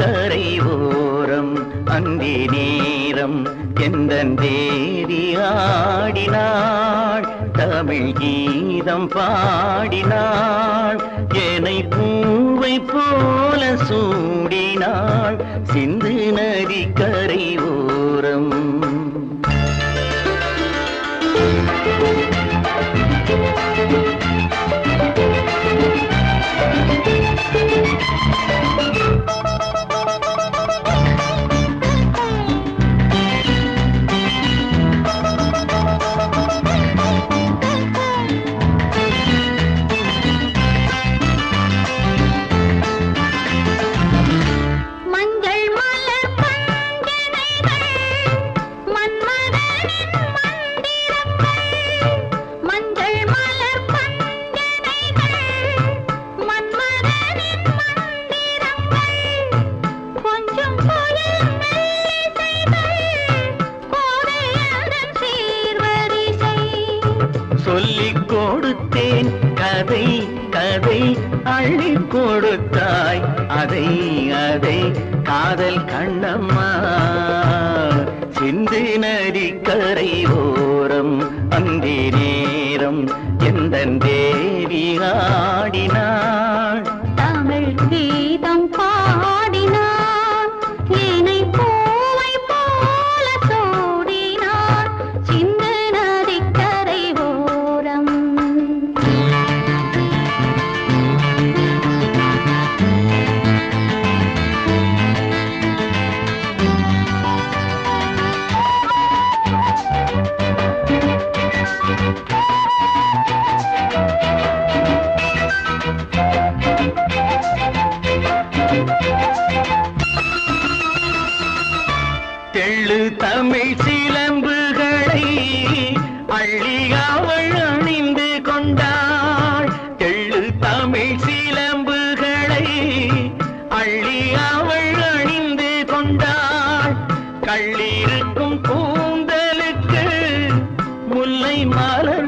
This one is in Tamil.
கரை ஓரம் அந்தி நேரம் எந்த தேதி ஆடினாள் தமிழ் கீதம் பாடினாள் என்னை பூவை போல சூடினாள் சிந்து நதி கரை ஓரம் சொல்லிக் கொடுத்தேன். கதை கதை அள்ளி கொடுத்தாய். அதை அதை காதல் கண்ணம்மா. சிந்து நதி கரை ஓரம் அந்தி நேரம். எந்த தேவி ஆடினாள். தமிழ் தெள்ளு தமிழ் சிலம்புகளை அள்ளி அவள் அணிந்து கொண்டாள். தெள்ளு தமிழ் சிலம்புகளை அள்ளி அவள் அணிந்து கொண்டாள். கள்ளிருக்கும் கூந்தலுக்கு முல்லை மாலை